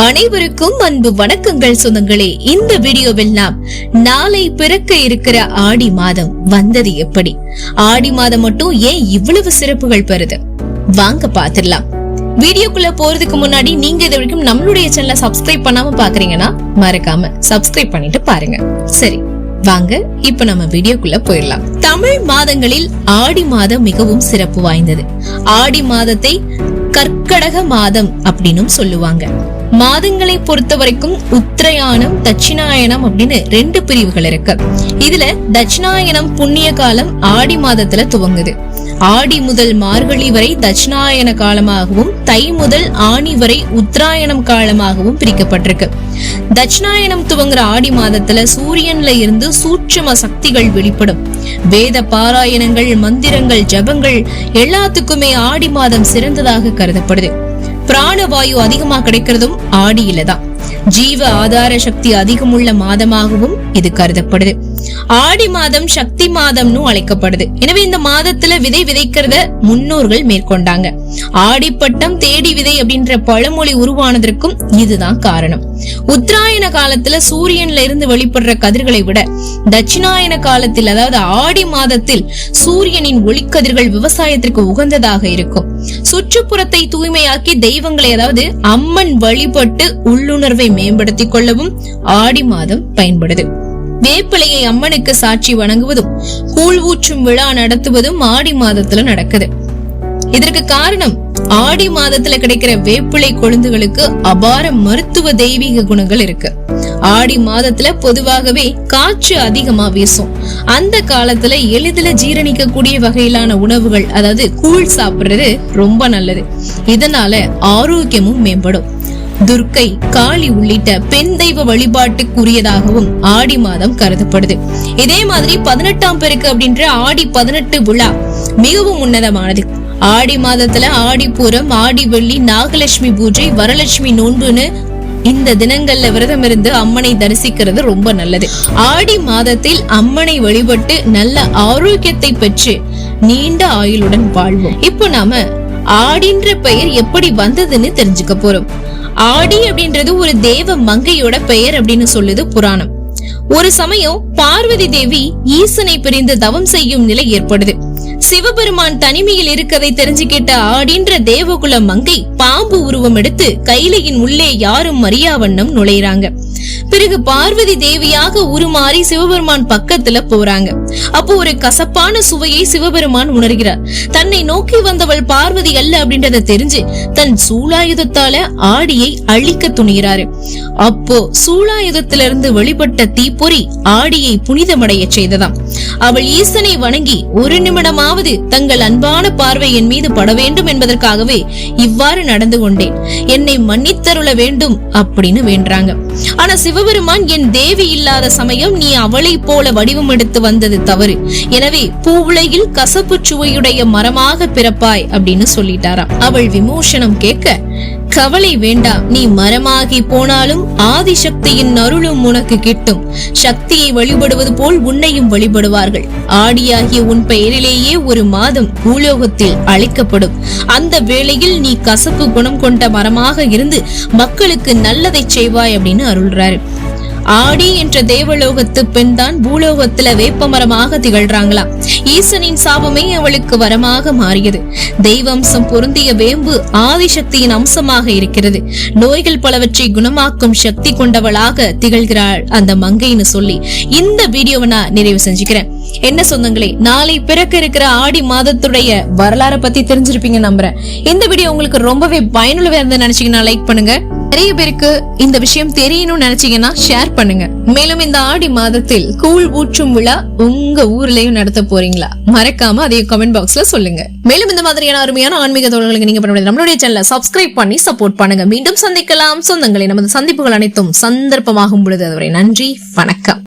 அனைவருக்கும் அன்பு வணக்கங்கள் சொந்தங்களே. இந்த வீடியோவில் நாம் நாளை பிறக்க இருக்கிற ஆடி மாதம் வந்தது எப்படி? ஆடி மாதம் மட்டும் ஏன் இவ்வளவு சிறப்புகள் பெறுது? வாங்க பாத்துடலாம் வீடியோக்குள்ள போறதுக்கு முன்னாடி நீங்க இது வரைக்கும் நம்மளுடைய சேனலை சப்ஸ்கிரைப் பண்ணாம பாக்குறீங்கன்னா மறக்காம சப்ஸ்கிரைப் பண்ணிட்டு பாருங்க. சரி வாங்க இப்ப நம்ம வீடியோக்குள்ள போயிடலாம். தமிழ் மாதங்களில் ஆடி மாதம் மிகவும் சிறப்பு வாய்ந்தது. ஆடி மாதத்தை கற்கடக மாதம் அப்படின்னும் சொல்லுவாங்க. மாதங்களை பொறுத்த வரைக்கும் உத்தரயானம் தட்சிணாயனம் அப்படின்னு ரெண்டு பிரிவுகள் இருக்கு. இதுல தட்சிணாயனம் புண்ணிய காலம் ஆடி மாதத்துல துவங்குது. ஆடி முதல் மார்கழி வரை தட்சிணாயன காலமாகவும் தை முதல் ஆணி வரை உத்தராயணம் காலமாகவும் பிரிக்கப்பட்டிருக்கு. தட்சிணாயனம் துவங்குற ஆடி மாதத்துல சூரியன்ல இருந்து சூட்சும சக்திகள் வெளிப்படும். வேத பாராயணங்கள் மந்திரங்கள் ஜபங்கள் எல்லாத்துக்குமே ஆடி மாதம் சிறந்ததாக கருதப்படுது. பிராணவாயு அதிகமா கிடைக்கிறதும் ஆடியில தான் ஜீவ ஆதார சக்தி அதிகமுள்ள மாதமாகவும் இது கருதப்படுது. ஆடி மாதம் சக்தி மாதம்னு அழைக்கப்படுது. எனவே இந்த மாதத்துல விதை விதைக்கிறத முன்னோர்கள் மேற்கொண்டாங்க. ஆடிப்பட்டம் தேடி விதை அப்படின்ற பழமொழி உருவானதற்கும் இதுதான் காரணம். உத்தராயண காலத்துல சூரியன்ல இருந்து வெளிப்படுற கதிர்களை விட தட்சிணாயன காலத்தில் அதாவது ஆடி மாதத்தில் சூரியனின் ஒளிக்கதிர்கள் விவசாயத்திற்கு உகந்ததாக இருக்கும். சுற்றுப்புறத்தை தூய்மையாக்கி தெய்வங்களை அதாவது அம்மன் வழிபட்டு உள்ளுணர்வை மேம்படுத்திக் கொள்ளவும் ஆடி மாதம் பயன்படுது. வேப்பிலையை அம்மனுக்கு சாட்சி வணங்குவதும் கூழ் ஊற்றும் விழா நடத்துவதும் ஆடி மாதத்துல நடக்குது. இதற்கு காரணம் ஆடி மாதத்துல கிடைக்கிற வேப்பிலை கொழுந்துகளுக்கு அபார மருத்துவ தெய்வீக குணங்கள் இருக்கு. ஆடி மாதத்துல பொதுவாகவே காற்று அதிகமா வீசும். அந்த காலத்துல எளிதில ஜீரணிக்க கூடிய வகையிலான உணவுகள் அதாவது கூழ் சாப்பிடுறது ரொம்ப நல்லது. இதனால ஆரோக்கியமும் மேம்படும். துர்க்கை காளி உள்ளிட்ட பெண் தெய்வ வழிபாட்டுக்குரியதாகவும் ஆடி மாதம் கருதப்படுது. இதே மாதிரி பதினெட்டாம் பெருக்கு அப்படின்ற ஆடி பதினெட்டு விழா மிகவும் உன்னதமானது. ஆடி மாதத்துல ஆடிப்பூரம் ஆடி வெள்ளி நாகலட்சுமி பூஜை வரலட்சுமி நோன்புன்னு இந்த தினங்கள்ல விரதம் இருந்து அம்மனை தரிசிக்கிறது ரொம்ப நல்லது. ஆடி மாதத்தில் அம்மனை வழிபட்டு நல்ல ஆரோக்கியத்தை பெற்று நீண்ட ஆயுளுடன் வாழ்வோம். இப்போ நாம ஆடின்ற பெயர் எப்படி வந்ததுன்னு தெரிஞ்சுக்க போறோம். ஆடி அப்படின்றது ஒரு தேவ மங்கையோட பெயர் அப்படின்னு சொல்லுது புராணம். ஒரு சமயம் பார்வதி தேவி ஈசனை பிரிந்து தவம் செய்யும் நிலை ஏற்படுது. சிவபெருமான் தனிமையில் இருக்கதை தெரிஞ்சுக்கிட்ட ஆடின்ற தேவகுல மங்கை பாம்பு உருவம் எடுத்து கைலையின் உள்ளே யாரும் அறியா வண்ணம் நுழையிறாங்க. பிறகு பார்வதி தேவியாக உருமாறி சிவபெருமான் பக்கத்துல போறாங்க. அப்போ ஒரு கசப்பான சுவையை சிவபெருமான் உணர்கிறார். தன்னை நோக்கி வந்தவள் பார்வதி அல்ல அப்படின்றத தெரிஞ்சு தன் சூலாயுதத்தால ஆடியை அழிக்க துணிகிறாரு. அப்போ சூலாயுதத்திலிருந்து வெளிப்பட்ட தீப்பொறி ஆடியை புனிதமடைய செய்ததாம். அவள் ஈசனை வணங்கி ஒரு நிமிடமாவது தங்கள் அன்பான பார்வை என் மீது பட வேண்டும் என்பதற்காகவே இவ்வாறு நடந்து கொண்டேன். என்னை மன்னித்தருள வேண்டும் அப்படின்னு வேண்டாங்க ஆனா சிவபெருமான் என் தேவி இல்லாத சமயம் நீ அவளை போல வடிவம் எடுத்து வந்தது தவறு. எனவே பூவுலகில் கசப்பு சுவையுடைய மரமாக பிறப்பாய் அப்படின்னு சொல்லிட்டாராம். அவள் விமோசனம் கேட்க கவலை வேண்டாம். நீ மரமாகி போனாலும் ஆதிசக்தியின் அருளும் உனக்கு கிட்டும். சக்தியை வழிபடுவது போல் உன்னையும் வழிபடுவார்கள். ஆடியாகிய உன் பெயரிலேயே ஒரு மாதம் பூலோகத்தில் அழைக்கப்படும். அந்த வேளையில் நீ கசப்பு குணம் கொண்ட மரமாக இருந்து மக்களுக்கு நல்லதை செய்வாய் அப்படின்னு அருள்றாரு. ஆடி என்ற தேவலோகத்து பெண் தான் பூலோகத்துல வேப்பமரமாக திகழ்றாங்களாம் ஈசனின் சாபமே அவளுக்கு வரமாக மாறியது. தெய்வம்சம் பொருந்திய வேம்பு ஆதிசக்தியின் அம்சமாக இருக்கிறது. நோய்கள் பலவற்றை குணமாக்கும் சக்தி கொண்டவளாக திகழ்கிறாள் அந்த மங்கைன்னு சொல்லி இந்த வீடியோவை நான் நிறைவு செஞ்சுக்கிறேன். என்ன சொந்தங்களே நாளை பிறக்க இருக்கிற ஆடி மாதத்துடைய வரலாறை பத்தி தெரிஞ்சிருப்பீங்க நம்புறேன். இந்த வீடியோ உங்களுக்கு ரொம்பவே பயனுள்ளதா இருந்து நினைச்சீங்கன்னா லைக் பண்ணுங்க. நிறைய பேருக்கு இந்த விஷயம் தெரியணும்னு நினைச்சீங்கன்னா ஷேர் பண்ணுங்க. மேலும் இந்த ஆடி மாதத்தில் கூழ் ஊற்றும் விழா உங்க ஊர்லயும் நடத்த போறீங்களா? மறக்காம அதையும் கமெண்ட் பாக்ஸ்ல சொல்லுங்க. மேலும் இந்த மாதிரியான அருமையான ஆன்மீக தோழர்களுக்கு நீங்க பண்ண நம்மளுடைய சேனலை சப்ஸ்கிரைப் பண்ணி சப்போர்ட் பண்ணுங்க. மீண்டும் சந்திக்கலாம். சொந்தங்களே நமது சந்திப்புகள் அனைத்தும் சந்தர்ப்பமாகும் பொழுது அதுவரை நன்றி வணக்கம்.